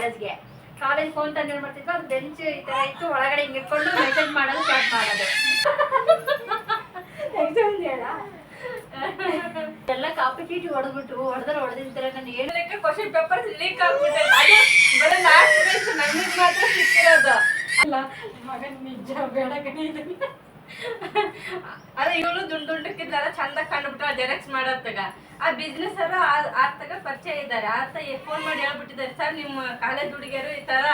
ಕಾಲೇಜ್ಗೆ. College phone ತಂದು ಏನ್ ಮಾಡ್ತಿದ್ವಿ ಅದು ಬೆಂಚ್ ಈ ತರ ಇತ್ತು ಒಳಗಡೆ ಹಿಂಗ್ ಇಟ್ಕೊಂಡು ಮೆಸೇಜ್ ಮಾಡೋದು ಚಾಟ್ ಮಾಡೋದು. ಎಲ್ಲ ಕಾಪಿ ಚೀಟಿ ಹೊಡೆದ್ಬಿಟ್ಟು ಹೊಡೆದ್ರೆ ಹೊಡೆದಿದ್ರೆ ನಾನು ಏನು ಲೆಕ್ಕ ಕ್ವಶನ್ ಪೇಪರ್ ಲೀಕ್ ಆಗ್ಬಿಟ್ಟೆ. ಬರೀ ಲಾಸ್ಟ್ ಬೆಂಚ್ ನನಗೆ ಮಾತ್ರ ಸಿಕ್ಕಿರೋದು. ಅಲ್ಲ ಮಗನ್ ನಿಜ ಬೇಡ ಕಣೆ. ಅದೇ ಇವಳು ದುಂಡ್ ದುಂಡಕ್ಕಿದ್ದಾರ ಚಂದ ಕಂಡುಬಿಟ್ಟು ಜೆರಾಕ್ಸ್ ಮಾಡತ್ತಾಗ. ಆ ಬಿಸ್ನೆಸ್ ಅವರು ಆತಗ ಪರಿಚಯ ಇದ್ದಾರೆ. ಆತ ಫೋನ್ ಮಾಡಿ ಹೇಳ್ಬಿಟ್ಟಿದ್ದಾರೆ, ಸರ್, ನಿಮ್ಮ ಕಾಲೇಜ್ ಹುಡುಗಿಯರು ಈ ತರ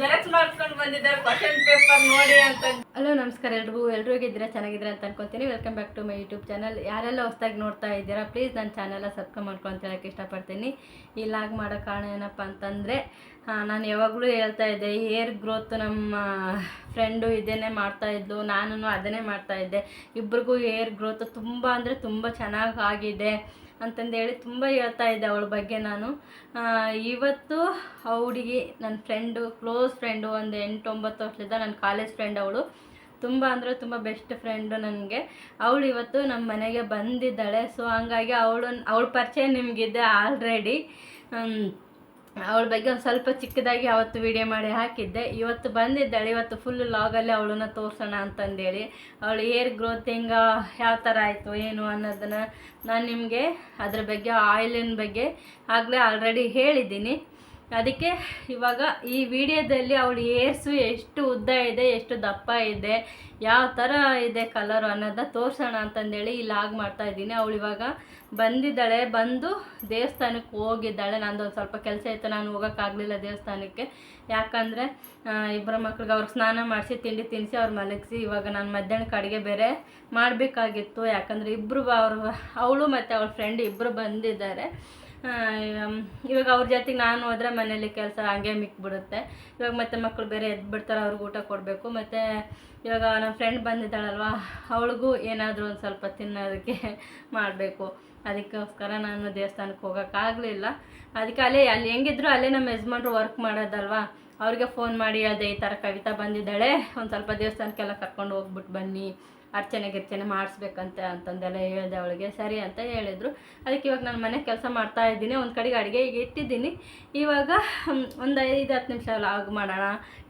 ಜೆರಾಕ್ಸ್ ಮಾಡ್ಕೊಂಡು ಬಂದಿದ್ದಾರೆ ಕ್ವಶನ್ ಪೇಪರ್ ನೋಡಿ ಅಂತ. ಹಲೋ, ನಮಸ್ಕಾರ ಎಲ್ರಿಗೂ. ಎಲ್ರು ಹೇಗಿದ್ದೀರಾ? ಚೆನ್ನಾಗಿದ್ದೀರಾ ಅಂತ ಅನ್ಕೊತೀನಿ. Welcome back to my YouTube channel ಯಾರೆಲ್ಲ ಹೊಸದಾಗಿ ನೋಡ್ತಾ ಇದ್ದೀರಾ ಪ್ಲೀಸ್ ನನ್ನ ಚಾನೆಲ್ಲ ಸಬ್ಸ್ಕ್ರೈಬ್ ಮಾಡ್ಕೊಂಡು ಅಂತ ಇಷ್ಟಪಡ್ತೀನಿ. ಈ ಲಾಗ್ ಮಾಡೋ ಕಾರಣ ಏನಪ್ಪ ಅಂತಂದರೆ ನಾನು ಯಾವಾಗಲೂ ಹೇಳ್ತಾ ಇದ್ದೆ ಹೇರ್ ಗ್ರೋತ್ ನಮ್ಮ ಫ್ರೆಂಡು ಇದನ್ನೇ ಮಾಡ್ತಾ ಇದ್ಲು ನಾನು ಅದನ್ನೇ ಮಾಡ್ತಾ ಇದ್ದೆ. ಇಬ್ರಿಗೂ ಏರ್ ಗ್ರೋತ್ ತುಂಬ ಅಂದರೆ ತುಂಬ ಚೆನ್ನಾಗಿ ಆಗಿದೆ ಅಂತಂದೇಳಿ ತುಂಬ ಹೇಳ್ತಾ ಇದ್ದೆ ಅವಳ ಬಗ್ಗೆ ನಾನು. ಇವತ್ತು ಆ ನನ್ನ ಫ್ರೆಂಡು ಕ್ಲೋಸ್ ಫ್ರೆಂಡು ಒಂದು ಎಂಟು ಒಂಬತ್ತು ವರ್ಷದ ನನ್ನ ಕಾಲೇಜ್ ಫ್ರೆಂಡ್ ಅವಳು. ತುಂಬ ಅಂದರೆ ತುಂಬ ಬೆಸ್ಟ್ ಫ್ರೆಂಡು ನನಗೆ. ಅವಳು ಇವತ್ತು ನಮ್ಮ ಮನೆಗೆ ಬಂದಿದ್ದಾಳೆ. ಸೊ ಹಂಗಾಗಿ ಅವಳು ಅವಳ ಪರಿಚಯ ನಿಮಗಿದೆ ಆಲ್ರೆಡಿ ಅವಳ ಬಗ್ಗೆ ಒಂದು ಸ್ವಲ್ಪ ಚಿಕ್ಕದಾಗಿ ಅವತ್ತು ವಿಡಿಯೋ ಮಾಡಿ ಹಾಕಿದ್ದೆ. ಇವತ್ತು ಬಂದಿದ್ದಾಳೆ, ಇವತ್ತು ಫುಲ್ ಲಾಗಲ್ಲಿ ಅವಳನ್ನ ತೋರಿಸೋಣ ಅಂತಂದೇಳಿ. ಅವಳು ಏರ್ ಗ್ರೋತ್ ಯಾವ ಥರ ಆಯಿತು, ಏನು ಅನ್ನೋದನ್ನು ನಾನು ನಿಮಗೆ ಅದ್ರ ಬಗ್ಗೆ ಆಯಿಲಿನ ಬಗ್ಗೆ ಆಗಲೇ ಆಲ್ರೆಡಿ ಹೇಳಿದ್ದೀನಿ. ಅದಕ್ಕೆ ಇವಾಗ ಈ ವಿಡಿಯೋದಲ್ಲಿ ಅವಳ ಏರ್ಸು ಎಷ್ಟು ಉದ್ದ ಇದೆ, ಎಷ್ಟು ದಪ್ಪ ಇದೆ, ಯಾವ ಥರ ಇದೆ ಕಲರು ಅನ್ನೋದನ್ನ ತೋರಿಸೋಣ ಅಂತಂದೇಳಿ ಈ ಲಾಗ್ ಮಾಡ್ತಾ ಇದ್ದೀನಿ. ಅವಳು ಇವಾಗ ಬಂದಿದ್ದಾಳೆ, ಬಂದು ದೇವಸ್ಥಾನಕ್ಕೆ ಹೋಗಿದ್ದಾಳೆ. ನಂದೊಂದು ಸ್ವಲ್ಪ ಕೆಲಸ ಇತ್ತು, ನಾನು ಹೋಗೋಕ್ಕಾಗಲಿಲ್ಲ ದೇವಸ್ಥಾನಕ್ಕೆ. ಯಾಕಂದರೆ ಇಬ್ಬರ ಮಕ್ಳಿಗೆ ಅವ್ರಿಗೆ ಸ್ನಾನ ಮಾಡಿಸಿ, ತಿಂಡಿ ತಿನ್ನಿಸಿ ಅವ್ರು ಮಲಗಿಸಿ. ಇವಾಗ ನಾನು ಮಧ್ಯಾಹ್ನಕ್ಕೆ ಅಡುಗೆ ಬೇರೆ ಮಾಡಬೇಕಾಗಿತ್ತು. ಯಾಕಂದರೆ ಇಬ್ಬರು ಅವರು ಅವಳು ಮತ್ತು ಅವಳ ಫ್ರೆಂಡ್ ಇಬ್ಬರು ಬಂದಿದ್ದಾರೆ. ಇವಾಗ ಅವ್ರ ಜೊತೆಗೆ ನಾನು ಹೋದರೆ ಮನೇಲಿ ಕೆಲಸ ಹಂಗೆ ಮಿಕ್ಬಿಡುತ್ತೆ. ಇವಾಗ ಮತ್ತೆ ಮಕ್ಕಳು ಬೇರೆ ಎದ್ದು ಬಿಡ್ತಾರೆ, ಅವ್ರಿಗೆ ಊಟ ಕೊಡಬೇಕು. ಮತ್ತು ಇವಾಗ ನಮ್ಮ ಫ್ರೆಂಡ್ ಬಂದಿದ್ದಾಳಲ್ವ, ಅವಳಿಗೂ ಏನಾದರೂ ಒಂದು ಸ್ವಲ್ಪ ತಿನ್ನೋದಕ್ಕೆ ಮಾಡಬೇಕು. ಅದಕ್ಕೋಸ್ಕರ ನಾನು ದೇವಸ್ಥಾನಕ್ಕೆ ಹೋಗೋಕ್ಕಾಗಲಿಲ್ಲ ಅದಕ್ಕೆ ಅಲ್ಲೇ, ಅಲ್ಲಿ ಹೆಂಗಿದ್ರು ಅಲ್ಲೇ ನಮ್ಮ ಯಜಮಾನ್ರು ವರ್ಕ್ ಮಾಡೋದಲ್ವಾ? ಅವ್ರಿಗೆ ಫೋನ್ ಮಾಡಿ ಹೇಳಿದೆ, ಈ ಥರ ಕವಿತಾ ಬಂದಿದ್ದಾಳೆ, ಒಂದು ಸ್ವಲ್ಪ ದೇವಸ್ಥಾನಕ್ಕೆಲ್ಲ ಕರ್ಕೊಂಡು ಹೋಗ್ಬಿಟ್ಟು ಬನ್ನಿ, ಅರ್ಚನೆ ಗಿರ್ಚನೆ ಮಾಡಿಸ್ಬೇಕಂತೆ ಅಂತಂದೆಲ್ಲ ಹೇಳಿದೆ ಅವಳಿಗೆ. ಸರಿ ಅಂತ ಹೇಳಿದರು. ಅದಕ್ಕೆ ಇವಾಗ ನಾನು ಮನೆ ಕೆಲಸ ಮಾಡ್ತಾ ಇದ್ದೀನಿ, ಒಂದು ಕಡೆಗೆ ಅಡುಗೆ ಈಗ ಇಟ್ಟಿದ್ದೀನಿ. ಇವಾಗ ಒಂದು ಐದು ಹತ್ತು ನಿಮಿಷ ಲಾಗ್ ಮಾಡೋಣ,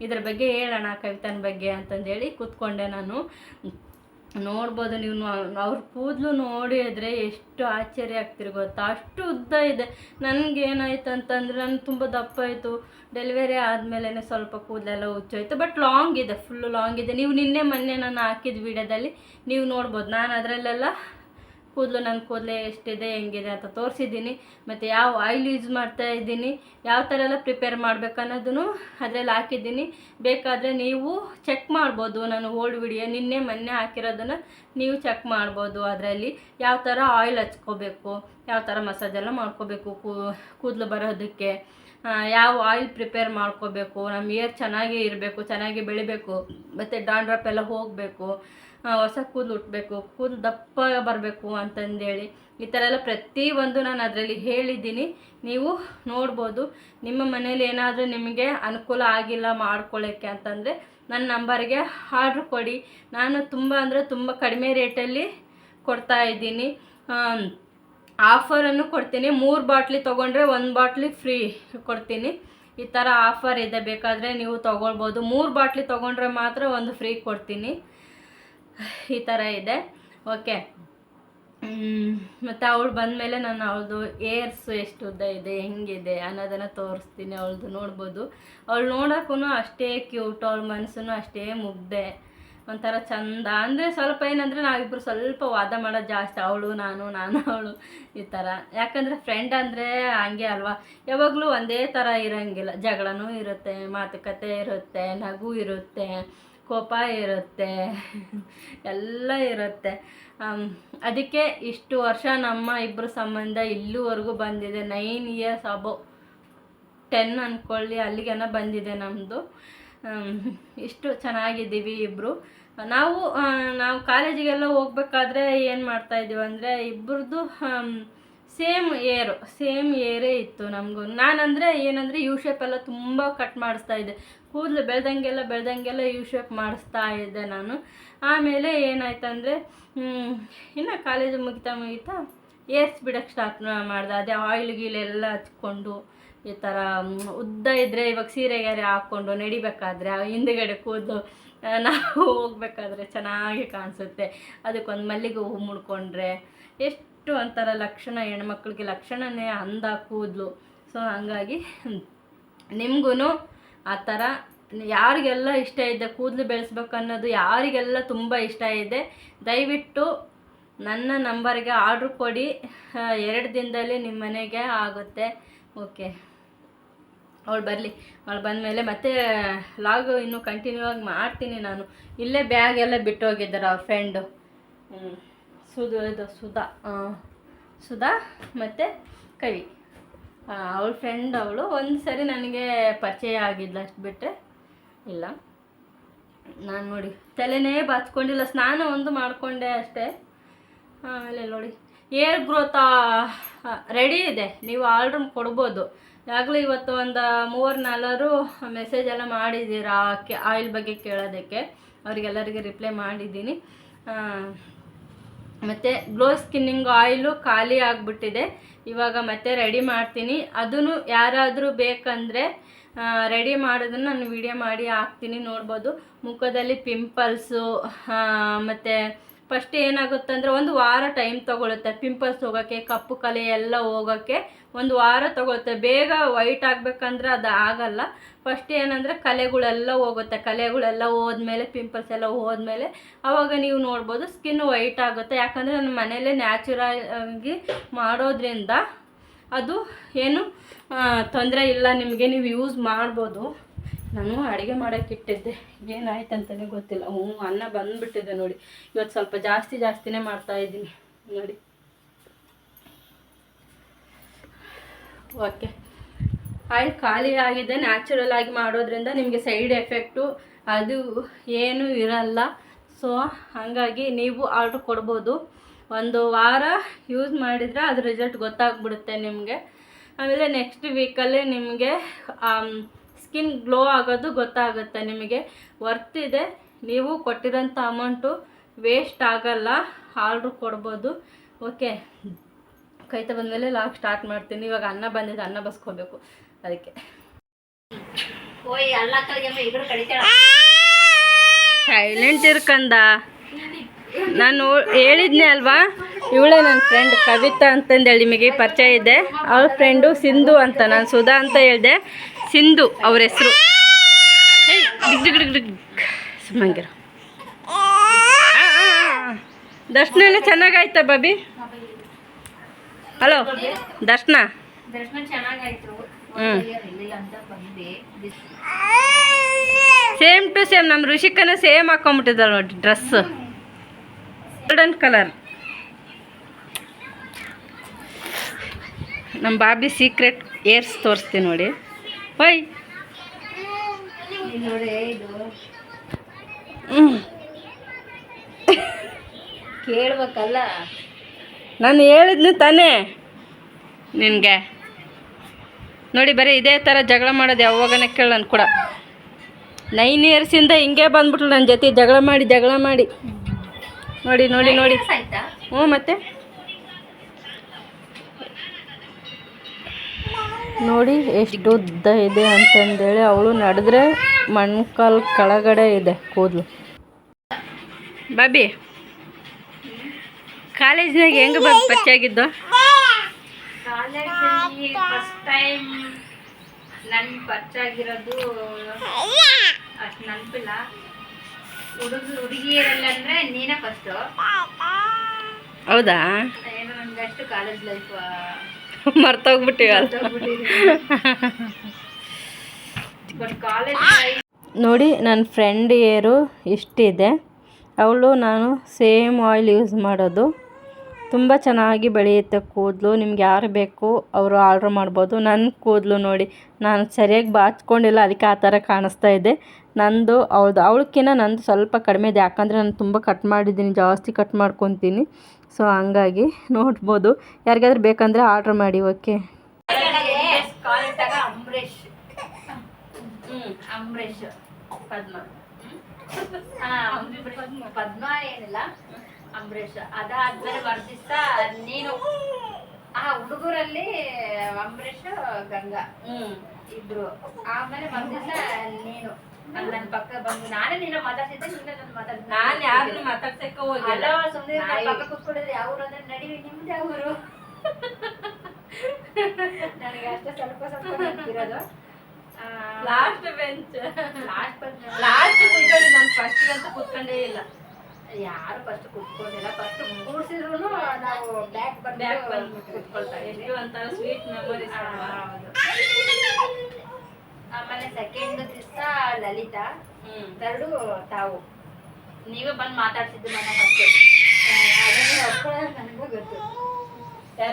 ಇದ್ರ ಬಗ್ಗೆ ಹೇಳೋಣ ಕವಿತನ ಬಗ್ಗೆ ಅಂತಂದೇಳಿ ಕೂತ್ಕೊಂಡೆ ನಾನು. ನೋಡ್ಬೋದು ನೀವು ಅವ್ರ ಕೂದಲು ನೋಡಿದರೆ ಎಷ್ಟು ಆಶ್ಚರ್ಯ ಆಗ್ತಿರಿ ಗೊತ್ತಾ? ಅಷ್ಟು ಉದ್ದ ಇದೆ. ನನಗೇನಾಯ್ತು ಅಂತಂದರೆ ನಾನು ತುಂಬ ದಪ್ಪ ಆಯಿತು. ಡೆಲಿವರಿ ಆದಮೇಲೆ ಸ್ವಲ್ಪ ಕೂದಲೆಲ್ಲ ಹುಚ್ಚೋಯ್ತು. ಬಟ್ ಲಾಂಗ್ ಇದೆ, ಫುಲ್ಲು ಲಾಂಗ್ ಇದೆ. ನೀವು ನಿನ್ನೆ ಮೊನ್ನೆ ನಾನು ಹಾಕಿದ ವಿಡಿಯೋದಲ್ಲಿ ನೀವು ನೋಡ್ಬೋದು. ನಾನು ಅದರಲ್ಲೆಲ್ಲ ಕೂದಲು ನನ್ನ ಕೂದಲೇ ಎಷ್ಟಿದೆ, ಹೆಂಗಿದೆ ಅಂತ ತೋರಿಸಿದ್ದೀನಿ. ಮತ್ತು ಯಾವ ಆಯಿಲ್ ಯೂಸ್ ಮಾಡ್ತಾ ಇದ್ದೀನಿ, ಯಾವ ಥರ ಎಲ್ಲ ಪ್ರಿಪೇರ್ ಮಾಡ್ಬೇಕು ಅನ್ನೋದನ್ನು ಅದರಲ್ಲಿ ಹಾಕಿದ್ದೀನಿ. ಬೇಕಾದರೆ ನೀವು ಚೆಕ್ ಮಾಡ್ಬೋದು ನಾನು ಓಲ್ಡ್ ವಿಡಿಯೋ ನಿನ್ನೆ ಮೊನ್ನೆ ಹಾಕಿರೋದನ್ನು ನೀವು ಚೆಕ್ ಮಾಡ್ಬೋದು ಅದರಲ್ಲಿ. ಯಾವ ಥರ ಆಯಿಲ್ ಹಚ್ಕೋಬೇಕು, ಯಾವ ಥರ ಮಸಾಜ್ ಎಲ್ಲ ಮಾಡ್ಕೋಬೇಕು ಕೂದಲು ಬರೋದಕ್ಕೆ. ಯಾವ ಆಯಿಲ್ ಪ್ರಿಪೇರ್ ಮಾಡ್ಕೋಬೇಕು, ನಮ್ಮ ಏರ್ ಚೆನ್ನಾಗಿ ಇರಬೇಕು, ಚೆನ್ನಾಗಿ ಬೆಳಿಬೇಕು, ಮತ್ತು ಡಾಂಡ್ರಪ್ ಎಲ್ಲ ಹೋಗಬೇಕು. ಹೊಸ ಕೂದಲು ಹುಟ್ಟಬೇಕು ಕೂದಲು ದಪ್ಪ ಬರಬೇಕು ಅಂತಂದೇಳಿ ಈ ಥರ ಎಲ್ಲ ಪ್ರತಿಯೊಂದು ನಾನು ಅದರಲ್ಲಿ ಹೇಳಿದ್ದೀನಿ. ನೀವು ನೋಡ್ಬೋದು, ನಿಮ್ಮ ಮನೇಲಿ ಏನಾದರೂ ನಿಮಗೆ ಅನುಕೂಲ ಆಗಿಲ್ಲ ಮಾಡ್ಕೊಳ್ಳೋಕ್ಕೆ ಅಂತಂದರೆ ನನ್ನ ನಂಬರ್ಗೆ ಆರ್ಡ್ರ್ ಕೊಡಿ. ನಾನು ತುಂಬ ಅಂದರೆ ತುಂಬ ಕಡಿಮೆ ರೇಟಲ್ಲಿ ಕೊಡ್ತಾ ಇದ್ದೀನಿ. ಆಫರನ್ನು ಕೊಡ್ತೀನಿ. ಮೂರು ಬಾಟ್ಲಿ ತೊಗೊಂಡ್ರೆ ಒಂದು ಬಾಟ್ಲಿ ಫ್ರೀ ಕೊಡ್ತೀನಿ. ಈ ಥರ ಆಫರ್ ಇದೆ. ಬೇಕಾದರೆ ನೀವು ತೊಗೊಳ್ಬೋದು. ಮೂರು ಬಾಟ್ಲಿ ತೊಗೊಂಡ್ರೆ ಮಾತ್ರ ಒಂದು ಫ್ರೀ ಕೊಡ್ತೀನಿ. ಈ ಥರ ಇದೆ. ಓಕೆ ಮತ್ತು ಅವಳು ಬಂದಮೇಲೆ ನಾನು ಅವಳದು ಏರ್ಸ್ ಎಷ್ಟು ಉದ್ದ ಇದೆ, ಹೆಂಗಿದೆ ಅನ್ನೋದನ್ನು ತೋರಿಸ್ತೀನಿ ಅವಳದು ನೋಡ್ಬೋದು. ಅವಳು ನೋಡೋಕ್ಕೂ ಅಷ್ಟೇ ಕ್ಯೂಟ್ ಅವಳ ಮನಸ್ಸು ಅಷ್ಟೇ ಮುಗ್ದೆ. ಒಂಥರ ಚಂದ. ಅಂದರೆ ಸ್ವಲ್ಪ ಏನಂದರೆ ನಾವಿಬ್ಬರು ಸ್ವಲ್ಪ ವಾದ ಮಾಡೋದು ಜಾಸ್ತಿ, ಅವಳು, ನಾನು ನಾನು, ಅವಳು ಈ ಥರ ಯಾಕಂದರೆ ಫ್ರೆಂಡ್ ಅಂದರೆ ಹಂಗೆ ಅಲ್ವಾ? ಯಾವಾಗಲೂ ಒಂದೇ ಥರ ಇರೋಂಗಿಲ್ಲ. ಜಗಳನೂ ಇರುತ್ತೆ, ಮಾತುಕತೆ ಇರುತ್ತೆ, ನಗು ಇರುತ್ತೆ. ಕೋಪ ಇರುತ್ತೆ. ಎಲ್ಲ ಇರುತ್ತೆ. ಅದಕ್ಕೆ ಇಷ್ಟು ವರ್ಷ ನಮ್ಮ ಇಬ್ಬರು ಸಂಬಂಧ ಇಲ್ಲಿವರೆಗೂ ಬಂದಿದೆ. ನೈನ್ ಇಯರ್ಸ್ ಅಬೋ ಟೆನ್ ಅಂದ್ಕೊಳ್ಳಿ ಅಲ್ಲಿಗೆನ ಬಂದಿದೆ ನಮ್ಮದು ಇಷ್ಟು ಚೆನ್ನಾಗಿದ್ದೀವಿ ಇಬ್ಬರು ನಾವು ನಾವು ಕಾಲೇಜಿಗೆಲ್ಲ ಹೋಗ್ಬೇಕಾದ್ರೆ ಏನು ಮಾಡ್ತಾಯಿದ್ದೀವಿ ಅಂದರೆ ಇಬ್ಬರದು ಸೇಮ್ ಏರು, ಸೇಮ್ ಏರೇ ಇತ್ತು ನಮಗೂ. ನಾನಂದರೆ ಏನಂದರೆ ಯು ಶೇಪ್ ಎಲ್ಲ ತುಂಬ ಕಟ್ ಮಾಡಿಸ್ತಾ ಇದ್ದೆ. ಕೂದಲು ಬೆಳೆದಂಗೆಲ್ಲ ಬೆಳೆದಂಗೆಲ್ಲ ಯು ಶೇಪ್ ಮಾಡಿಸ್ತಾ ಇದ್ದೆ ನಾನು. ಆಮೇಲೆ ಏನಾಯ್ತಂದರೆ ಇನ್ನು ಕಾಲೇಜು ಮುಗಿತಾ ಮುಗಿತಾ ಏರ್ಸ್ ಬಿಡೋಕ್ಕೆ ಸ್ಟಾರ್ಟ್ ಮಾಡಿದೆ. ಅದೇ ಆಯಿಲ್ ಗೀಲೆಲ್ಲ ಹಚ್ಕೊಂಡು, ಈ ಥರ ಉದ್ದ ಇದ್ದರೆ ಇವಾಗ ಸೀರೆಗಾರೆ ಹಾಕ್ಕೊಂಡು ನಡಿಬೇಕಾದ್ರೆ ಹಿಂದುಗಡೆ ಕೂದಲು ನಾವು ಹೋಗ್ಬೇಕಾದ್ರೆ ಚೆನ್ನಾಗಿ ಕಾಣಿಸುತ್ತೆ. ಅದಕ್ಕೊಂದು ಮಲ್ಲಿಗೆ ಹೂವು ಮುಡ್ಕೊಂಡ್ರೆ, ಎಷ್ಟು ಒಂಥರ ಲಕ್ಷಣ ಹೆಣ್ಮಕ್ಳಿಗೆ ಲಕ್ಷಣನೇ ಅಂದ ಕೂದಲು. ಸೊ ಹಂಗಾಗಿ ನಿಮಗೂ ಆ ಥರ ಯಾರಿಗೆಲ್ಲ ಇಷ್ಟ ಇದೆ ಕೂದಲು ಬೆಳೆಸ್ಬೇಕು ಅನ್ನೋದು ಯಾರಿಗೆಲ್ಲ ತುಂಬ ಇಷ್ಟ ಇದೆ, ದಯವಿಟ್ಟು ನನ್ನ ನಂಬರ್ಗೆ ಆರ್ಡ್ರ್ ಕೊಡಿ. ಎರಡು ದಿನದಲ್ಲಿ ನಿಮ್ಮ ಮನೆಗೆ ಆಗುತ್ತೆ. ಓಕೆ ಅವಳು ಬರಲಿ. ಅವಳು ಬಂದಮೇಲೆ ಮತ್ತೆ ಲಾಗ್ ಇನ್ನೂ ಕಂಟಿನ್ಯೂ ಆಗಿ ಮಾಡ್ತೀನಿ ನಾನು. ಇಲ್ಲೇ ಬ್ಯಾಗ್ ಎಲ್ಲ ಬಿಟ್ಟು ಹೋಗಿದ್ದಾರೆ ಅವ್ರ ಫ್ರೆಂಡು ಸುಧು ಇದು ಸುಧಾ. ಸುಧಾ ಮತ್ತು ಕವಿ. ಅವಳ ಫ್ರೆಂಡ್ ಅವಳು. ಒಂದು ಸರಿ ನನಗೆ ಪರಿಚಯ ಆಗಿಲ್ಲ ಅಷ್ಟು ಬಿಟ್ಟರೆ ಇಲ್ಲ. ನಾನು ನೋಡಿ ತಲೆನೇ ಬಾಚ್ಕೊಂಡಿಲ್ಲ. ಸ್ನಾನ ಒಂದು ಮಾಡಿಕೊಂಡೆ ಅಷ್ಟೇ. ಆಮೇಲೆ ನೋಡಿ. Air growth? ರೆಡಿ ಇದೆ. ನೀವು ಆರ್ಡ್ರ್ ಕೊಡ್ಬೋದು. ಆಗಲೇ ಇವತ್ತು ಒಂದು ಮೂವರು ನಾಲ್ವರು ಮೆಸೇಜ್ ಎಲ್ಲ ಮಾಡಿದ್ದೀರಾ ಕೆ ಆಯಿಲ್ ಬಗ್ಗೆ ಕೇಳೋದಕ್ಕೆ. ಅವರಿಗೆಲ್ಲರಿಗೆ ರಿಪ್ಲೈ ಮಾಡಿದ್ದೀನಿ. ಮತ್ತು ಗ್ಲೋ ಸ್ಕಿನ್ನಿಂಗ್ ಆಯಿಲು ಖಾಲಿ ಆಗಿಬಿಟ್ಟಿದೆ. ಇವಾಗ ಮತ್ತೆ ರೆಡಿ ಮಾಡ್ತೀನಿ. ಅದನ್ನು ಯಾರಾದರೂ ಬೇಕಂದರೆ ರೆಡಿ ಮಾಡೋದನ್ನು ನಾನು ವಿಡಿಯೋ ಮಾಡಿ ಹಾಕ್ತೀನಿ, ನೋಡ್ಬೋದು. ಮುಖದಲ್ಲಿ ಪಿಂಪಲ್ಸು ಮತ್ತು ಫಸ್ಟ್ ಏನಾಗುತ್ತೆ ಅಂದರೆ ಒಂದು ವಾರ ಟೈಮ್ ತೊಗೊಳುತ್ತೆ. ಪಿಂಪಲ್ಸ್ ಹೋಗೋಕ್ಕೆ, ಕಪ್ಪು ಕಲೆ ಎಲ್ಲ ಹೋಗೋಕ್ಕೆ ಒಂದು ವಾರ ತೊಗೊಳುತ್ತೆ. ಬೇಗ ವೈಟ್ ಆಗಬೇಕಂದ್ರೆ ಅದು ಆಗಲ್ಲ. ಫಸ್ಟ್ ಏನಂದರೆ ಕಲೆಗಳೆಲ್ಲ ಹೋಗುತ್ತೆ. ಕಲೆಗಳೆಲ್ಲ ಹೋದ್ಮೇಲೆ ಪಿಂಪಲ್ಸ್ ಎಲ್ಲ ಹೋದ್ಮೇಲೆ ಆವಾಗ ನೀವು ನೋಡ್ಬೋದು ಸ್ಕಿನ್ ವೈಟ್ ಆಗುತ್ತೆ. ಯಾಕಂದರೆ ನನ್ನ ಮನೆಯಲ್ಲೇ ನ್ಯಾಚುರಲ್ ಆಗಿ ಮಾಡೋದ್ರಿಂದ ಅದು ಏನು ತೊಂದರೆ ಇಲ್ಲ ನಿಮಗೆ, ನೀವು ಯೂಸ್ ಮಾಡ್ಬೋದು. ನಾನು ಅಡುಗೆ ಮಾಡೋಕ್ಕಿಟ್ಟಿದ್ದೆ ಏನಾಯ್ತು ಅಂತಲೇ ಗೊತ್ತಿಲ್ಲ. ಹ್ಞೂ, ಅನ್ನ ಬಂದುಬಿಟ್ಟಿದೆ ನೋಡಿ. ಇವತ್ತು ಸ್ವಲ್ಪ ಜಾಸ್ತಿ ಜಾಸ್ತಿನೇ ಮಾಡ್ತಾ ಇದ್ದೀನಿ. ನೋಡಿ. ಓಕೆ. ಆಯಿಲ್ ಖಾಲಿ ಆಗಿದೆ. ನ್ಯಾಚುರಲ್ ಆಗಿ ಮಾಡೋದ್ರಿಂದ ನಿಮಗೆ ಸೈಡ್ ಎಫೆಕ್ಟು ಅದು ಏನೂ ಇರಲ್ಲ. ಸೊ, ಹಾಗಾಗಿ ನೀವು ಆರ್ಡ್ರ್ ಕೊಡ್ಬೋದು. ಒಂದು ವಾರ ಯೂಸ್ ಮಾಡಿದರೆ ಅದ್ರ ರಿಸಲ್ಟ್ ಗೊತ್ತಾಗ್ಬಿಡುತ್ತೆ ನಿಮಗೆ. ಆಮೇಲೆ ನೆಕ್ಸ್ಟ್ ವೀಕಲ್ಲೇ ನಿಮಗೆ ಸ್ಕಿನ್ ಗ್ಲೋ ಆಗೋದು ಗೊತ್ತಾಗುತ್ತೆ ನಿಮಗೆ. ವರ್ತ್ ಇದೆ. ನೀವು ಕೊಟ್ಟಿರೋಂಥ ಅಮೌಂಟು ವೇಸ್ಟ್ ಆಗಲ್ಲ. ಆರ್ಡ್ರ್ ಕೊಡ್ಬೋದು. ಓಕೆ. ಕೈತ ಬಂದಮೇಲೆ ಲಾಕ್ ಸ್ಟಾರ್ಟ್ ಮಾಡ್ತೀನಿ. ಇವಾಗ ಅನ್ನ ಬಂದಿದೆ. ಅನ್ನ ಬಸ್ಕೋಬೇಕು. ಅದಕ್ಕೆ. ಸೈಲೆಂಟ್ ಇರ್ಕಂದ ನಾನು ಹೇಳಿದ್ನೆ ಅಲ್ವಾ? ಇವಳೆ ನನ್ನ ಫ್ರೆಂಡ್ ಕವಿತಾ ಅಂತಂದೇಳಿ ನಿಮಗೆ ಪರಿಚಯ ಇದೆ. ಅವಳ ಫ್ರೆಂಡು ಸಿಂಧು ಅಂತ. ನಾನು ಸುಧಾ ಅಂತ ಹೇಳಿದೆ. ಸಿಂಧು ಅವ್ರ ಹೆಸರು. ಸುಮ್ಮಂಗಿರ ದರ್ಶನ ಎಲ್ಲ ಚೆನ್ನಾಗಾಯ್ತಾ ಬಾಬಿ? ಹಲೋ ದರ್ಶನ? ಬಂದೆ. ಸೇಮ್ ಟು ಸೇಮ್ ನಮ್ಮ ಋಷಿಕನ ಸೇಮ್ ಹಾಕೊಂಬಿಟ್ಟಿದ್ದಾಳೆ ನೋಡಿ ಡ್ರೆಸ್ ಗೋಲ್ಡನ್ ಕಲರ್ ನಮ್ಮ ಬಾಬಿ ಸೀಕ್ರೆಟ್ ಏರ್ಸ್ ತೋರಿಸ್ತೀನಿ ನೋಡಿ. ಹೊಯ್. ಕೇಳ್ಬೇಕಲ್ಲ. ನಾನು ಹೇಳಿದ್ನು ತಾನೇ. ನಿನಗೆ. ನೋಡಿ ಬರೀ ಇದೇ ಥರ ಜಗಳ ಮಾಡೋದು ಯಾವಾಗನೇ ಕೇಳಿ ನಾನು ಕೂಡ. ನೈನ್ ಇಯರ್ಸಿಂದ ಹಿಂಗೆ ಬಂದ್ಬಿಟ್ಲು ನನ್ನ ಜೊತೆ ಜಗಳ ಮಾಡಿ ಜಗಳ ಮಾಡಿ. ನೋಡಿ ನೋಡಿ ನೋಡಿ. ಹ್ಞೂ ಮತ್ತೆ? ನೋಡಿ ಎಷ್ಟು ಉದ್ದ ಇದೆ ಅಂತಂದೇಳಿ ಅವಳು ನಡೆದ್ರೆ ಮಣ್ಕಾಲ್ ಕೆಳಗಡೆ ಇದೆ ಕೂದಲು. ಬಾಬಿ ಕಾಲೇಜ್ನಾಗ ಹೆಂಗೆ ಪರಿಚಯ ಆಗಿದ್ದು ಕಾಲೇಜಲ್ಲಿ ಫಸ್ಟ್ ಟೈಮ್ ನನ್ ಪರಿಚಯ ಆಗಿರೋದು ಅಷ್ಟು ನೆನಪಿಲ್ಲ. ಹುಡುಗ ಹುಡುಗಿಯರಲ್ಲಿ ಅಂದ್ರೆ ನೀನೇ ಫಸ್ಟ್ ಹೌದಾ? ಏನೋ ಒಂದಷ್ಟು ಅಷ್ಟು ಕಾಲೇಜ್ ಲೈಫ್ ಮರ್ತೋಗ್ಬಿಟ್ಟಿವ ಬಟ್ ಕಾಲೇಜ್ ನೋಡಿ ನನ್ನ ಫ್ರೆಂಡ್ ಏರು ಇಷ್ಟಿದೆ. ಅವಳು ನಾನು ಸೇಮ್ ಆಯಿಲ್ ಯೂಸ್ ಮಾಡೋದು. ತುಂಬ ಚೆನ್ನಾಗಿ ಬೆಳೆಯುತ್ತೆ ಕೂದಲು. ನಿಮ್ಗೆ ಯಾರು ಬೇಕು ಅವರು ಆರ್ಡ್ರ್ ಮಾಡ್ಬೋದು. ನನ್ನ ಕೂದಲು ನೋಡಿ, ನಾನು ಸರಿಯಾಗಿ ಬಾಚ್ಕೊಂಡಿಲ್ಲ, ಅದಕ್ಕೆ ಆ ಥರ ಕಾಣಿಸ್ತಾ ಇದೆ. ನಂದು ಅವ್ಳದು ಅವಳಕ್ಕಿಂತ ನಂದು ಸ್ವಲ್ಪ ಕಡಿಮೆ ಇದೆ. ಯಾಕಂದರೆ ನಾನು ತುಂಬ ಕಟ್ ಮಾಡಿದ್ದೀನಿ, ಜಾಸ್ತಿ ಕಟ್ ಮಾಡ್ಕೊತೀನಿ. ಸೊ ಹಂಗಾಗಿ ನೋಡ್ಬೋದು. ಯಾರಿಗಾದ್ರೂ ಬೇಕಂದರೆ ಆರ್ಡ್ರ್ ಮಾಡಿ, ಓಕೆ? ಪದ್ಮ. ಪದ್ಮ ಏನಿಲ್ಲ. ಅಂಬರೀಷ್ ಅದಾದ್ಮೇಲೆ ಬರ್ದಿಸ್ತಾ ನೀನು. ಆ ಹುಡುಗರಲ್ಲಿ ಅಂಬರೀಷ್ ಗಂಗಾ ಹ್ಮ್. ಇಬ್ರು. ಆಮೇಲೆ ಒಂದ್ ದಿವಸ ನೀನು ನನ್ನ ನನ್ ಪಕ್ಕ ಬಂದು ನಾನೇ ನಿನ್ನ ಮಾತಾಡ್ತಿದ್ದೆ ನಿನ್ನ ನನ್ನ ಮಾತಾಡ್ತಿದ್ದೆ ನಾನ್ ಯಾರನ್ನು ಮಾತಾಡ್ಸಕ್ಕೆ ಹೋಗಿಲ್ಲ. ಅಲ್ಲ ಸುಮ್ಮನೆ ನನ್ನ ಪಕ್ಕ ಕೂತ್ಕೊಂಡಿದ್ರೆ ಯಾವ ಊರು ಅಂದ್ರೆ ನಡೀವಿ ನಿಮ್ದು ಯಾವ ಊರು. ನನಗೆ ಅಷ್ಟೇ ಸ್ವಲ್ಪ ಸ್ವಲ್ಪ ನೆನಪಿರೋದು. ಲಾಸ್ಟ್ ಬೆಂಚ್ ಲಾಸ್ಟ್ ಬಂದು ಲಾಸ್ಟ್ ಕೂತ್ಕೊಂಡು ನಾನು ಫಸ್ಟ್ ಅಂತ ಕೂತ್ಕೊಂಡೇ ಇಲ್ಲ. ಯಾರು ಫಸ್ಟ್ ಕುತ್ಕೊಂಡಿಲ್ಲ ಫಸ್ಟ್ ಕೂಡಿಸಿದ್ರು ನಾವು ಬ್ಯಾಕ್ ಬಂದು ಬ್ಯಾಕ್ ಬಂದು ಕುತ್ಕೊಳ್ತಾರೆ ಎಷ್ಟು ಒಂಥರ ಸ್ವೀಟ್ ಮೆಮೊರೀಸ್. ಆಮೇಲೆ ಸೆಕೆಂಡ್ ದಿವಸ ಲಲಿತಾ ತರಡು ತಾವು. ನೀವೇ ಬಂದು ಮಾತಾಡ್ಸಿದ್ದು ನನ್ನ ಫಸ್ಟ್ ಅದನ್ನ ಒಪ್ಕೊಳ್ಳೋದು ನನಗೂ ಗೊತ್ತು.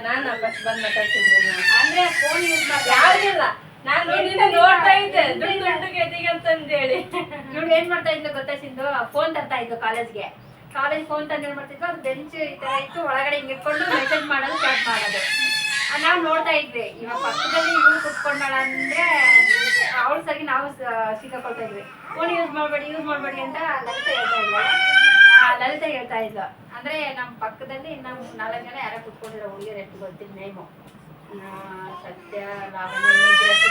ನಾನು ಫಸ್ಟ್ ಬಂದು ಮಾತಾಡ್ತಿದ್ದೀನಿ ಅಂದ್ರೆ ಫೋನ್ ಯೂಸ್ ಮಾಡಿ ಇಲ್ಲ. ನಾನು ನಿನ್ನ ನೋಡ್ತಾ ಇದ್ದೆ. ದುಡ್ಡು ದುಡ್ಡು ಗೆದಿಗೆ ಅಂತಂದೇಳಿ. ಇವಳು ಏನ್ ಮಾಡ್ತಾ ಇದ್ಲು ಗೊತ್ತಾ ಸಿಂಧು? ಫೋನ್ ತರ್ತಾ ಇದ್ಲು ಕಾಲೇಜ್ಗೆ ಕಾಲೇಜ್ ಫೋನ್ ತಂದು ಏನ್ ಅದು ಬೆಂಚ್ ಈ ತರ ಇತ್ತು ಒಳಗಡೆ ಹಿಂಗೆ ಇಟ್ಕೊಂಡು ಮೆಸೇಜ್ ಮಾಡೋದು ಚಾಟ್ ಮಾಡೋದು. ನಾವು ನಾವ್ ನೋಡ್ತಾ ಇದ್ವಿ. ಇವಾಗ ಪಕ್ಕದಲ್ಲಿ ಇವಳು ಕುತ್ಕೊಂಡಾಳ ಅಂದ್ರೆ ಅವಳ ಸರಿ ನಾವು ಸಿಕ್ಕಾಕೊಳ್ತಾ ಇದ್ವಿ. ಫೋನ್ ಯೂಸ್ ಮಾಡ್ಬೇಡಿ ಯೂಸ್ ಮಾಡ್ಬೇಡಿ ಅಂತ ಲಲಿತ ಹೇಳ್ತಾ ಇದ್ಲು. ಲಲಿತ ಲಲಿತಾ ಹೇಳ್ತಾ ಇದ್ಲು. ಅಂದ್ರೆ ನಮ್ಮ ಪಕ್ಕದಲ್ಲಿ ನಮ್ ನಾಲ್ಕು ಜನ ಯಾರೋ ಕುತ್ಕೊಂಡಿರೋ ಹುಡುಗಿಯರ್ ಎಷ್ಟು ಗೊತ್ತಿಲ್ಲ ನೇಮು ಸತ್ಯ ಲಾವಣ್ಯ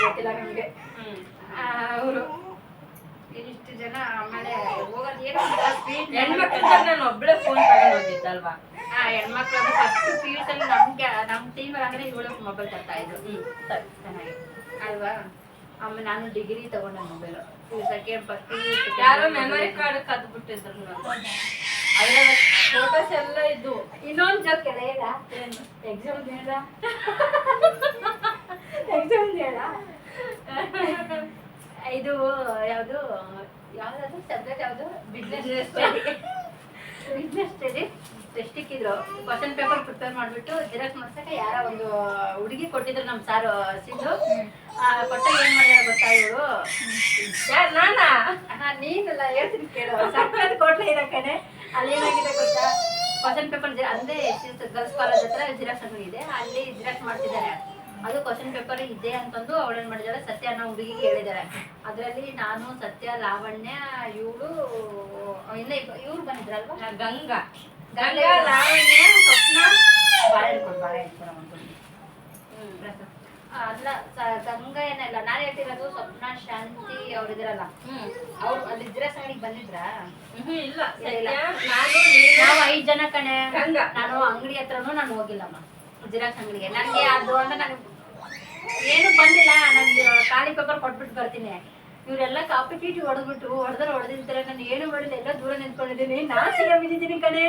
ಗೊತ್ತಿಲ್ಲ ನಮ್ಗೆ. ಹ್ಮ್. ಅವರು. ಇಷ್ಟು ಜನ ಆಮೇಲೆ ಹೋಗೋದು ಏನು ಸ್ವೀಟ್ ಹೆಣ್ಮಕ್ಳಿಗೆ ನಾನು ಒಬ್ಳೆ ಫೋನ್ ತಗೊಂಡು ಹೋಗಿದ್ದಲ್ವಾ ಆ ಹೆಣ್ಮಕ್ಳು ಫಸ್ಟ್ ಫೀಲ್ಡ್ ಅಲ್ಲಿ ನಮ್ಗೆ ನಮ್ಮ ಟೀಮ್ ಅಂದ್ರೆ ಇವಳು ಮೊಬೈಲ್ ತರ್ತಾ ಇದ್ರು. ಚೆನ್ನಾಗಿ ಅಲ್ವಾ? ಆಮೇಲೆ ನಾನು ಡಿಗ್ರಿ ತಗೊಂಡೆ ಮೊಬೈಲ್ ಸೆಕೆಂಡ್ ಫಸ್ಟ್ ಯಾರೋ ಮೆಮೊರಿ ಕಾರ್ಡ್ ಕದ್ದು ಬಿಟ್ಟಿದ್ರು ಅದ್ರಾಗ ಫೋಟೋಸ್ ಎಲ್ಲ ಇದ್ದು ಇನ್ನೊಂದು ಜೋಕ್ ಎಲ್ಲ ಹೇಳ. ಎಕ್ಸಾಮ್ ಹೇಳ. ಎಕ್ಸಾಮ್ ಹೇಳ. ಇದು ಯಾವುದು ಯಾವ್ದಾದ್ರು ಸಬ್ಜೆಕ್ಟ್ ಯಾವುದು business study business study test ಇದ್ರು ಕ್ವಶನ್ ಪೇಪರ್ ಪ್ರಿಪೇರ್ ಮಾಡ್ಬಿಟ್ಟು ಜೆರಾಕ್ಸ್ ಮಾಡ್ಸಕ್ಕೆ ಯಾರ ಒಂದು ಹುಡುಗಿ ಕೊಟ್ಟಿದ್ರು ನಮ್ಮ ಸಾರು ಸಿದ್ದು. ಕೊಟ್ಟಾಗ ಏನ್ ಮಾಡ್ಯಾರ ಗೊತ್ತಾ ಇವರು? ಯಾರು ನಾನಾ? ನೀನಲ್ಲ ಹೇಳ್ತೀನಿ ಕೇಳು. ಸರ್ಕಾರದ ಕೊಟ್ಲೆ ಇರೋ ಕಡೆ ಅಲ್ಲಿ ಏನಾಗಿದೆ ಗೊತ್ತಾ? ಕ್ವಶನ್ ಪೇಪರ್ ಅಂದ್ರೆ ಗರ್ಲ್ಸ್ ಕಾಲೇಜ್ ಹತ್ರ ಜಿರಾಕ್ಸ್ ಅಂಗಡಿ ಇದೆ. ಅಲ್ಲಿ ಜಿರಾಕ್ಸ್ ಮಾಡ್ತಿದ್ದಾರೆ. ಅದು ಕ್ವಶನ್ ಪೇಪರ್ ಇದೆ ಅಂತಂದು ಅವಳು ಏನ್ ಮಾಡಿದಾಳೆ? ಸತ್ಯ ಅನ್ನೋ ಹುಡುಗಿ ಹೇಳಿದಾರೆ ಅದರಲ್ಲಿ ನಾನು ಸತ್ಯ ಲಾವಣ್ಯ ಇವಳು ಇಲ್ಲ ಇವ್ರು ಬಂದಿದ್ರಲ್ವಾ? ಗಂಗಾ. ಗಂಗಾ, ಲಾವಣ್ಯ ಸ್ವಪ್ನ. ಬಾಳೆ ಬಾಳೆ. ಅಲ್ಲ ಗಂಗಾ ಏನಲ್ಲ ನಾನು ಹೇಳ್ತಿರೋದು ಸ್ವಪ್ನ ಶಾಂತಿ ಅವ್ರಿದಿರಲ್ಲ ಅವ್ರು ಅಲ್ಲಿ ಇದ್ರೆ ಅಂಗಡಿಗೆ ಬಂದಿದ್ರಾ ಇಲ್ಲ. ನಾವು ಐದ್ ಜನ ಕಣೆ. ನಾನು ಅಂಗಡಿ ಹತ್ರನೂ ನಾನು ಹೋಗಿಲ್ಲಮ್ಮ. ಜಿರಾಕ್ಸ್ ಅಂಗಡಿಗೆ. ನನಗೆ ಅದು ಅಂದ್ರೆ ನನಗೆ ಏನು ಬಂದಿಲ್ಲ ನಂದು ಖಾಲಿ ಪೇಪರ್ ಕೊಟ್ಬಿಟ್ಟು ಬರ್ತೀನಿ. ಇವರೆಲ್ಲ ಕಾಪಿ ಟೀಟಿ ಹೊಡೆದ್ಬಿಟ್ಟು ಹೊಡೆದ್ರೆ ಹೊಡೆದಿರ್ತಾರೆ ನಾನು ಏನು ಮಾಡಿಲ್ಲ ಎಲ್ಲ ದೂರ ನಿಂತ್ಕೊಂಡಿದ್ದೀನಿ. ನಾನು ಸಿಗ ಬಿದ್ದಿದ್ದೀನಿ ಕಣೆ.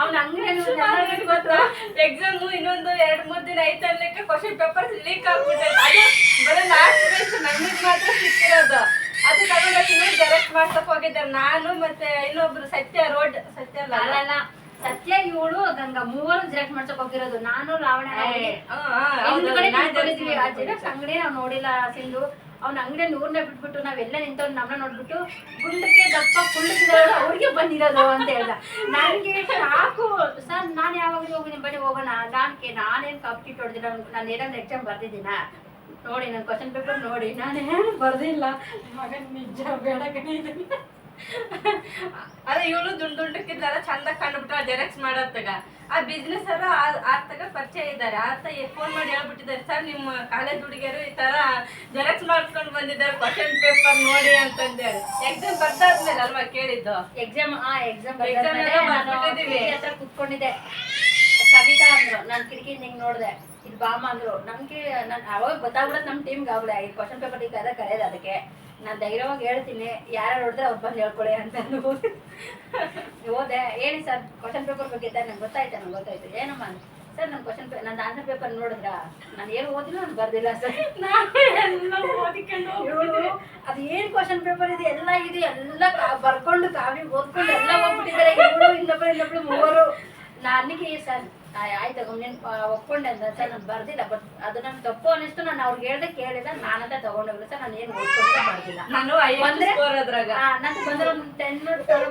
ಅವ್ನ ಹಂಗೆ ಗೊತ್ತಾ? ಎಕ್ಸಾಮ್ ಇನ್ನೊಂದು ಎರಡು ಮೂರು ದಿನ ಐತಲ್ಲಕ್ಕೆ ಕ್ವಶನ್ ಪೇಪರ್ ಲೀಕ್ ಆಗ್ಬಿಟ್ಟೈತೆ. ಬರೀ ಲಾಸ್ಟ್ ಬೆಂಚ್ ನಮಗೆ ಮಾತ್ರ ಸಿಕ್ಕಿರೋದು. ಅದು ತಗೊಂಡೋಗಿ ಇನ್ನೂ ಜೆರಾಕ್ಸ್ ಮಾಡ್ಸಕ್ ಹೋಗಿದ್ದಾರೆ. ನಾನು ಮತ್ತೆ ಇನ್ನೊಬ್ರು ಸತ್ಯ ರೋಡ್ ಸತ್ಯ ಅಲ್ಲ. ಸತ್ಯ ಇವಳು ಗಂಗಾ ಮೂವರು ಜಿರಾಕ್ಸ್ ಮಾಡ್ಸಕ್ ಹೋಗಿರೋದು. ನಾನು ರಾವಣ ನಾನ್ ಅಂಗಡಿ ನಾವು ನೋಡಿಲ್ಲ ಸಿಂಧು. ಅವ್ನ ಅಂಗಡಿ ನೂರ್ನೇ ಬಿಟ್ಬಿಟ್ಟು ನಾವೆಲ್ಲ ನಿಂತವ್ರು ನಮ್ಮನ್ನ ನೋಡ್ಬಿಟ್ಟು ಗುಂಡಕ್ಕೆ ದಪ್ಪ ಕುಳ್ಳಕ್ಕಿದವರು ಅವ್ರಿಗೆ ಬಂದಿರೋದು ಅಂತ ಹೇಳ್ದ. ನನಗೆ ಸಾಕು. ಸರ್ ನಾನು ಯಾವಾಗಲೂ ನಿಮ್ಮ ಬನ್ನಿ ಹೋಗೋಣ ನಾನ್ಕೆ ನಾನೇನು ಕಾಂಪಿಟೇಟ್ ಹೊಡೆದಿಲ್ಲ ನಾನು ಏನಾದ್ರು ಎಕ್ಸಾಮ್ ಬರ್ದಿದ್ದೀನ? ನೋಡಿ ನನ್ನ ಕ್ವಶನ್ ಪೇಪರ್ ನೋಡಿ. ನಾನೇನು ಬರ್ದಿಲ್ಲ. ಮಗನ್ ನಿಜ ಬೇಡ ಕಣೆ. ಅದೇ ಇವಳು ದುಡ್ಡು ದುಡ್ಡಕ್ಕಿದ್ದಾರ ಚಂದ ಕಂಡುಬಿಟ್ಟು ಜೆರಾಕ್ಸ್ ಮಾಡತ್ತಾಗ. ಆ ಬಿಸ್ನೆಸ್ ಅವರು ಆತಗ ಪರಿಚಯ ಇದ್ದಾರೆ. ಆತ ಫೋನ್ ಮಾಡಿ ಹೇಳ್ಬಿಟ್ಟಿದ್ದಾರೆ ಸರ್ ನಿಮ್ಮ ಕಾಲೇಜ್ ಹುಡುಗಿಯರು ಈ ತರ ಜೆರಾಕ್ಸ್ ಮಾಡ್ಕೊಂಡು ಬಂದಿದ್ದಾರೆ ಕ್ವಶನ್ ಪೇಪರ್ ನೋಡಿ ಅಂತಂದೇಳಿ. ಎಕ್ಸಾಮ್ ಬರ್ತಾದ್ಮೇಲೆ ಅಲ್ವಾ ಕೇಳಿದ್ದು? ಎಕ್ಸಾಮ್ ಆ ಎಕ್ಸಾಮ್ ಎಕ್ಸಾಮ್ ಎಲ್ಲ ಬರ್ಬಿಟ್ಟಿದೀವಿ. ಹತ್ರ ಕುತ್ಕೊಂಡಿದ್ದೆ. ಸವಿತಾ ಅಂದ್ರು ನಾನು ಕಿಟಕಿ ಹಿಂಗ್ ನೋಡ್ದೆ. ಇದು ಬಾಮ ಅಂದ್ರು ನಮ್ಗೆ ನಾನು ಅವಾಗ ಗೊತ್ತಾಗ್ಬಿಡೋದು ನಮ್ಮ ಟೀಮ್ಗೆ ಆಗ್ಲೇ ಈ ಕ್ವಶನ್ ಪೇಪರ್ ಈಗ ಕರೆಯೋದು ಅದಕ್ಕೆ. ನಾನು ಧೈರ್ಯವಾಗಿ ಹೇಳ್ತೀನಿ ಯಾರು ನೋಡಿದ್ರೆ ಅವ್ರು ಬಂದು ಹೇಳ್ಕೊಳ್ಳಿ ಅಂತ ಹೋದೆ ಹೇಳಿ ಸರ್ ಕ್ವಶನ್ ಪೇಪರ್ ಬಗ್ಗೆ ನಂಗೆ ಗೊತ್ತಾಯ್ತು ನಂಗೆ ಗೊತ್ತಾಯ್ತು. ಏನಮ್ಮ ಸರ್ ನಮ್ಮ ಕ್ವಶನ್ ಪೇ ನನ್ನ ಆನ್ಸರ್ ಪೇಪರ್ ನೋಡಿದ್ರ? ನಾನು ಏನು ಓದಿಲ್ಲ ನಾನು ಬರ್ದಿಲ್ಲ ಸರ್. ಅದು ಏನ್ ಕ್ವಶನ್ ಪೇಪರ್ ಇದೆ ಎಲ್ಲ ಇದೆ ಎಲ್ಲ ಬರ್ಕೊಂಡು ಕಾವಿ ಓದ್ಕೊಂಡು ಎಲ್ಲ ಹೋಗ್ಬಿಟ್ಟಿದ್ದಾರೆ ಇನ್ನೊಬ್ಬರು ಇನ್ನೊಬ್ರು ಇನ್ನೊಬ್ರು ಮೂವರು. ನಾನಿಗೆ ಸರ್ ಆಯ್ತು ನೀನ್ ಒಪ್ಕೊಂಡೆ ಅಂತ ಸರ್ ನಾನು ಬರ್ದಿಲ್ಲ ಬಟ್ ಅದು ನನ್ ತಪ್ಪು ಅನಿಸ್ತು ನಾನು ಅವ್ರಿಗೆ ಹೇಳ್ದೆ ಕೇಳಿದ ನಾನಂತ ತಗೊಂಡೋಗಿಲ್ಲ ಸರ್ ನಾನು ಏನು ಓದ್ಕೊಂಡಿಲ್ಲ ಬರ್ದಿಲ್ಲ. ನಾನು ಬಂದ್ರೆ ನಂಗೆ ಬಂದ್ರೆ ಒಂದು ಟೆನ್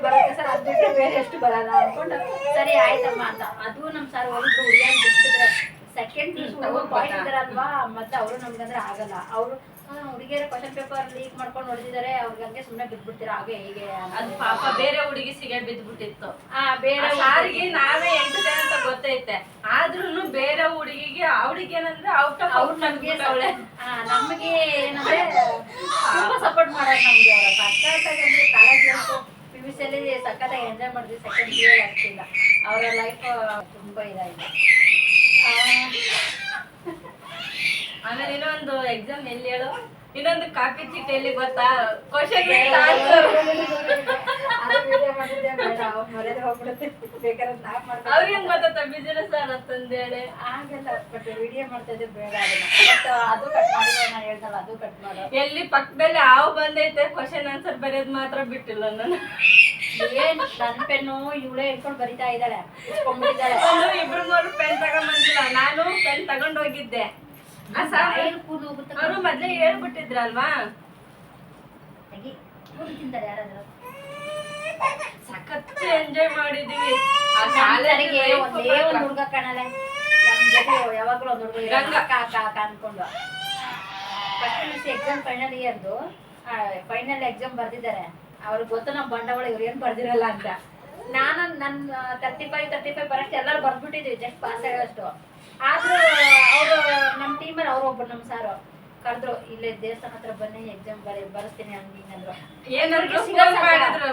ಬರುತ್ತೆ ಸರ್ ಅದು ಬಿಟ್ಟರೆ ಬೇರೆ ಎಷ್ಟು ಬರಲ್ಲ ಅನ್ಕೊಂಡು ಸರಿ ಆಯ್ತಮ್ಮ ಅಂತ. ಅದು ನಮ್ಮ ಸರ್ ಒಂದು ಹುಡುಗಿಯನ್ ಬಿಟ್ಟಿದ್ರೆ ಸೆಕೆಂಡ್ ಪಾಯಿಂಟ್. ಇದಾರಲ್ವಾ ಮತ್ತೆ ಅವರು ನಮ್ಗಂದ್ರೆ ಆಗಲ್ಲ. ಅವರು ಹುಡುಗಿಯರ ಕ್ವಶನ್ ಪೇಪರ್ ಲೀಕ್ ಮಾಡ್ಕೊಂಡು ಹೊಡೆದಿದ್ದಾರೆ ಅವ್ರಿಗೆ ಹಂಗೆ ಸುಮ್ಮನೆ ಬಿಟ್ಬಿಡ್ತೀರಾ ಹಾಗೆ ಹೀಗೆ ಅದು ಪಾಪ ಬೇರೆ ಹುಡುಗಿ ಸಿಗೆ ಬಿದ್ಬಿಟ್ಟಿತ್ತು. ಆ ಬೇರೆ ಯಾರಿಗೆ ನಾವೇ ಎಂಟು ಅಂತ ಗೊತ್ತೈತೆ. ಆದ್ರೂನು ಬೇರೆ ಹುಡುಗಿಗೆ ಅವಳಿಗೆ ಏನಂದ್ರೆ ಔಟ್ ಆಫ್ ಅವ್ರು ಔಟ್ ನಮ್ಗೆ ನಮ್ಗೆ ಏನಂದ್ರೆ ತುಂಬಾ ಸಪೋರ್ಟ್ ಮಾಡೋದು ನಮ್ಗೆ ಅವರ. ಸಕ್ಕತ್ತಾಗಿ ಕಾಲೇಜ್ ಪಿ ಯು ಸಿಯಲ್ಲಿ ಸಕ್ಕತ್ತಾಗಿ ಎಂಜಾಯ್ ಮಾಡಿದ್ವಿ ಸೆಕೆಂಡ್ ಇಯರ್ ಆಗ್ತಿಲ್ಲ. ಅವರ ಲೈಫ್ ತುಂಬಾ ಇದಾಗಿದೆ ಆಮೇಲೆ ಇನ್ನೊಂದು ಎಕ್ಸಾಮ್ ಎಲ್ಲಿ ಹೇಳು? ಇನ್ನೊಂದು ಕಾಪಿ ಚೀಟಿ ಎಲ್ಲಿ ಗೊತ್ತಾ? ಕ್ವಶನ್ ಅವ್ರಿಗೆ ಗೊತ್ತ ಬಿಸಿನೆಸ್ ಅಂತಂದೇಳಿ ಆಗಲ್ಲ ಬಟ್ ವಿಡಿಯೋ ಮಾಡ್ತಾ ಇದ್ದೆ ಬೇಡ ಅದು ಕಟ್ ಮಾಡಿ ನಾನು ಹೇಳ್ದಲ್ಲ ಅದು ಕಟ್ ಮಾಡು. ಎಲ್ಲಿ ಪಕ್ಕದಲ್ಲಿ ಹಾವು ಬಂದೈತೆ ಕ್ವಶನ್ ಆನ್ಸರ್ ಬರೆಯೋದು ಮಾತ್ರ ಬಿಟ್ಟಿಲ್ಲ ನಾನು. ಏನ್ ನನ್ ಪೆನ್ನು ಇವಳೇ ಇಟ್ಕೊಂಡು ಬರಿತಾ ಇದ್ದಾಳೆ. ಇಬ್ರು ಮೂರು ಪೆನ್ ತಗೊಂಬಂದಿಲ್ಲ ನಾನು ಪೆನ್ ತಗೊಂಡ್ ಹೋಗಿದ್ದೆ. ಅವರು ಮೊದ್ಲೇ ಹೇಳ್ಬಿಟ್ಟಿದ್ರಲ್ವಾ? ಸಖತ್ ಎಂಜಾಯ್ ಮಾಡಿದೀವಿ. ಆ ನಮ್ ಕಾಲೇಜಿಗೆ ಒಂದೇ ಒಂದ್ ಹುಡ್ಗ ಕಾಣಲ್ಲ. ನಮ್ ಜೊತೆ ಯಾವಾಗ್ಲೂ ಒಂದ್ ಹುಡ್ಗ. ಅಕ್ಕ ಅನ್ಕೊಂಡು. ಫಸ್ಟ್ ಎಕ್ಸಾಮ್ ಫೈನಲ್ ಇಯರ್ದು ಫೈನಲ್ ಎಕ್ಸಾಮ್ ಬರ್ದಿದ್ದಾರೆ. ಅವ್ರಿಗೆ ಗೊತ್ತು ನಮ್ ಬಂಡವಾಳ ಇವ್ರು ಏನ್ ಬರ್ದಿರಲ್ಲ ಅಂತ. ನಾನು ನನ್ನ ತರ್ಟಿ ಫೈವ್ ತರ್ಟಿ ಫೈವ್ ಬರಷ್ಟು ಎಲ್ಲರೂ ಬರ್ದ್ಬಿಟ್ಟಿದ್ವಿ. ಜಸ್ಟ್ ಪಾಸ್ ಆಗೋಷ್ಟು ಆದ್ರೂ ಅವರು ನಮ್ಮ ಟೀಮಲ್ಲಿ ಅವ್ರು ಒಬ್ರು ನಮ್ಮ ಸಾರು. ಕರೆದ್ರು ಇಲ್ಲೇ ದೇವಸ್ಥಾನ ಹತ್ರ ಬನ್ನಿ ಎಕ್ಸಾಮ್ ಬರೀ ಬರ್ತೀನಿ ಹಂಗೆ ಹಿಂಗಂದ್ರು ಏನಾದ್ರು ಫೋನ್ ಮಾಡಿದ್ರು.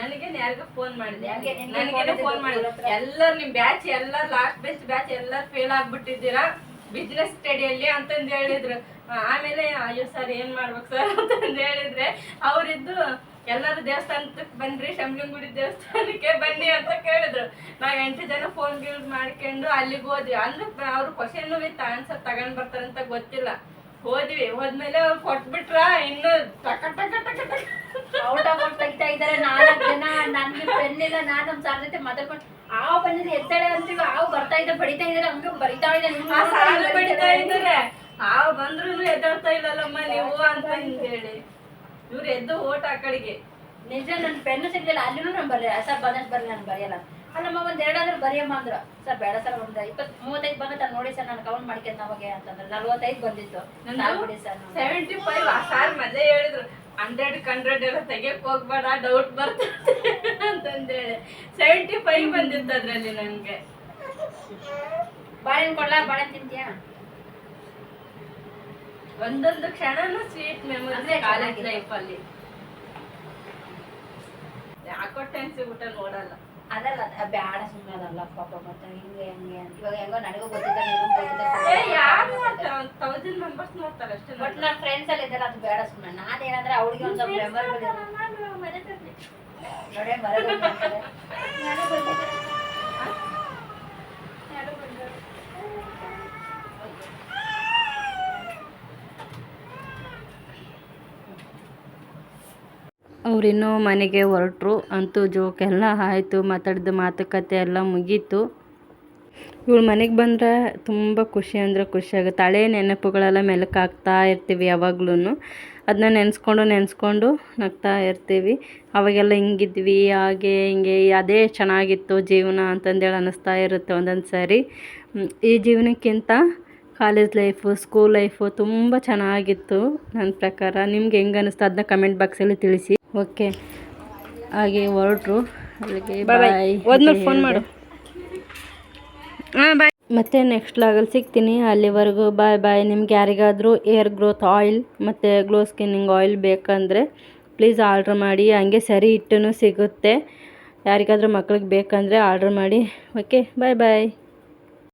ನನಗೆ ಯಾರಿಗೂ ಫೋನ್ ಮಾಡಿದೆ ಯಾಕೆ ನನಗೆ ಫೋನ್ ಮಾಡಿದ್ರು ಎಲ್ಲರೂ ನಿಮ್ ಬ್ಯಾಚ್ ಎಲ್ಲ ಲಾಸ್ಟ್ ಬೆಂಚ್ ಬ್ಯಾಚ್ ಎಲ್ಲ ಫೇಲ್ ಆಗ್ಬಿಟ್ಟಿದ್ದೀರಾ? ಬಿಸ್ನೆಸ್ ಸ್ಟಡಿಯಲ್ಲಿ ಅಂತಂದ್ ಹೇಳಿದ್ರು. ಆಮೇಲೆ ಅಯ್ಯೋ ಸರ್ ಏನ್ ಮಾಡ್ಬೇಕು ಸರ್ ಅಂತಂದ್ ಹೇಳಿದ್ರೆ ಅವರಿದ್ದು ಎಲ್ಲರೂ ದೇವಸ್ಥಾನಕ್ಕೆ ಬನ್ರಿ ಗುಡಿ ದೇವಸ್ಥಾನಕ್ಕೆ ಬನ್ನಿ ಅಂತ ಕೇಳಿದ್ರು. ನಾವ್ ಎಂಟು ಜನ ಫೋನ್ ಯೂಸ್ ಮಾಡ್ಕೊಂಡು ಅಲ್ಲಿಗೆ ಹೋದ್ವಿ. ಅಂದ್ರೆ ಅವ್ರು ಕ್ವಶನ್ ವಿತ್ ಆನ್ಸರ್ ತಗೊಂಡ್ ಬರ್ತಾರಂತ ಗೊತ್ತಿಲ್ಲ. ಹೋದ್ವಿ. ಹೋದ್ಮೇಲೆ ಅವ್ರು ಕೊಟ್ಬಿಟ್ರ ಇನ್ನು ಟಕ ಟಕ ಟಕ ಟಕ. ಔಟ್ ಆಫ್ ಔಟ್ ತೆಗಿತಾ ಇದ್ದಾರೆ ನಾಲ್ಕು ಜನ. ನನ್ಗೆ ಇಲ್ಲ ನಾನು ನಮ್ಮ ಸಾರ್ ಜೊತೆ ಮಾತಾಡ್ಕೊಂಡು ಆ ಬಂದಿದ್ದು ಎತ್ತಾಳೆ ಅಂತೀವಿ ಆವ್ ಬರ್ತಾ ಇದೆ ಬಡಿತಾ ಇದ್ದಾರೆ ಹಂಗೆ ಬರಿತಾ ಇದೆ ಆ ಸಾಲು ಬಡಿತಾ ಇದ್ದಾರೆ. ಆವ್ ಬಂದ್ರು ಎದ್ದಾಡ್ತಾ ಇಲ್ಲಲ್ಲಮ್ಮ ನೀವು ಅಂತ ಹೇಳಿ. ಇವ್ರು ಎದ್ದು ಓಟ್ ಆ ಕಡೆಗೆ ನಿಜ ನನ್ನ ಪೆನ್ ಸಿಗ್ಲಿಲ್ಲ ಅಲ್ಲಿನೂ ನಾನು ಬರೀ ಸರ್ ಬಂದಷ್ಟು ಬರಲಿ ನಾನು ಬರೆಯಲ್ಲ ಅಲ್ಲಮ್ಮ ಒಂದು ಎರಡಾದ್ರೂ ಬರೆಯಮ್ಮ ಅಂದ್ರು. ಸರ್ ಬೇಡ ಸರ್ ಒಂದು ಇಪ್ಪತ್ ಮೂವತ್ತೈದು ಬಂದ ನೋಡಿ ಸರ್ ನಾನು ಕೌಂಟ್ ಮಾಡ್ಕೊಂಡ್ ಅವಾಗೆ ಅಂತಂದ್ರೆ. ನಲ್ವತ್ತೈದು ಬಂದಿತ್ತು. ನೋಡಿ ಸರ್. ಸೆವೆಂಟಿ ಫೈವ್ ಸಾರ್ ಮೊದಲೇ ಹೇಳಿದ್ರು ಹಂಡ್ರೆಡ್ ಹಂಡ್ರೆಡ್ ಎಲ್ಲ ತೆಗಿಯಕ್ ಹೋಗ್ಬೇಡ ಡೌಟ್ ಬರ್ತದೆ ಅಂತಂದೇಳಿ. ಸೆವೆಂಟಿ ಫೈವ್ ಬಂದಿತ್ತು ಅದರಲ್ಲಿ ನನಗೆ ಬಾಳೆಹಣ್ಣು ಕೊಡ್ಲಾ? ಬಾಳೆನ್ ತಿಂತೀಯಾ? ಒಂದೊಂದು ಕ್ಷಣನೂ ಸ್ವೀಟ್ ಮೆಮೊರಿ ಕಾಲೇಜ್. ಲೈಫ್ ಅಲ್ಲಿ. ಯಾಕೋ ಟೆನ್ಸಿ ಊಟ ನೋಡಲ್ಲ. ಅದಲ್ಲ ಅದ್ ಬ್ಯಾಡ ಸುಮ್ಮನೆ ಅದಲ್ಲ ಪಾಪ ಮತ್ತೆ ಹಿಂಗೆ ಹಂಗೆ ಅಂತ. ಇವಾಗ ಹೆಂಗೋ ನನಗೂ ಗೊತ್ತಿದ್ದ ಏ ಯಾರು ಒಂದು ತೌಸಂಡ್ ಮೆಂಬರ್ಸ್ ನೋಡ್ತಾರೆ ಅಷ್ಟೇ ಬಟ್ ನನ್ನ ಫ್ರೆಂಡ್ಸ್ ಅಲ್ಲಿ ಇದ್ದಾರೆ ಅದು ಬೇಡ ಸುಮ್ಮನೆ ನಾನೇನಂದ್ರೆ ಅವಳಿಗೆ ಒಂದು ಸ್ವಲ್ಪ ಮೆಮೊರಬಲ್ ನೋಡೇ ಬರೋದು ನನಗೆ ಬಂದಿದ್ದಾರೆ. ಯಾರೋ ಬಂದವ್ರು. ಅವರಿನ್ನೂ ಮನೆಗೆ ಹೊರಟ್ರು. ಅಂತೂ ಜೋಕೆಲ್ಲ ಆಯಿತು, ಮಾತಾಡಿದ ಮಾತುಕತೆ ಎಲ್ಲ ಮುಗೀತು. ಇವಳು ಮನೆಗೆ ಬಂದರೆ ತುಂಬ ಖುಷಿ ಅಂದರೆ ಖುಷಿಯಾಗುತ್ತೆ ಹಳೆ ನೆನಪುಗಳೆಲ್ಲ ಮೆಲುಕಾಗ್ತಾ ಇರ್ತೀವಿ ಯಾವಾಗ್ಲೂ ಅದನ್ನ ನೆನೆಸ್ಕೊಂಡು ನೆನೆಸ್ಕೊಂಡು ನಗ್ತಾ ಇರ್ತೀವಿ. ಅವಾಗೆಲ್ಲ ಹಿಂಗಿದ್ವಿ, ಹಾಗೆ ಹಿಂಗೆ, ಅದೇ ಚೆನ್ನಾಗಿತ್ತು ಜೀವನ ಅಂತಂದೇಳಿ ಅನ್ನಿಸ್ತಾ ಇರುತ್ತೆ ಒಂದೊಂದು ಸಾರಿ. ಈ ಜೀವನಕ್ಕಿಂತ ಕಾಲೇಜ್ ಲೈಫು ಸ್ಕೂಲ್ ಲೈಫು ತುಂಬ ಚೆನ್ನಾಗಿತ್ತು ನನ್ನ ಪ್ರಕಾರ. ನಿಮ್ಗೆ ಹೆಂಗೆ ಅನ್ನಿಸ್ತು ಅದನ್ನ ಕಮೆಂಟ್ ಬಾಕ್ಸಲ್ಲಿ ತಿಳಿಸಿ. ಓಕೆ. ಹಾಗೆ ಹೊರಟ್ರು. ಅಲ್ಲಿಗೆ ಬಾಯ್ ಫೋನ್ ಮಾಡು. ಹಾಂ ಬಾಯ್ ಮತ್ತೆ ನೆಕ್ಸ್ಟ್ ಲಾಗಲ್ಲಿ ಸಿಗ್ತೀನಿ. ಅಲ್ಲಿವರೆಗೂ ಬಾಯ್ ಬಾಯ್ ನಿಮ್ಗೆ ಯಾರಿಗಾದರೂ ಏರ್ ಗ್ರೋತ್ ಆಯಿಲ್ ಮತ್ತು ಗ್ಲೋ ಸ್ಕಿನ್ನಿಂಗ್ ಆಯಿಲ್ ಬೇಕಂದರೆ ಪ್ಲೀಸ್ ಆರ್ಡ್ರ್ ಮಾಡಿ. ಹಂಗೆ ಸರಿ ಇಟ್ಟು ಸಿಗುತ್ತೆ. ಯಾರಿಗಾದರೂ ಮಕ್ಳಿಗೆ ಬೇಕಂದರೆ ಆರ್ಡ್ರ್ ಮಾಡಿ. ಓಕೆ ಬಾಯ್ ಬಾಯ್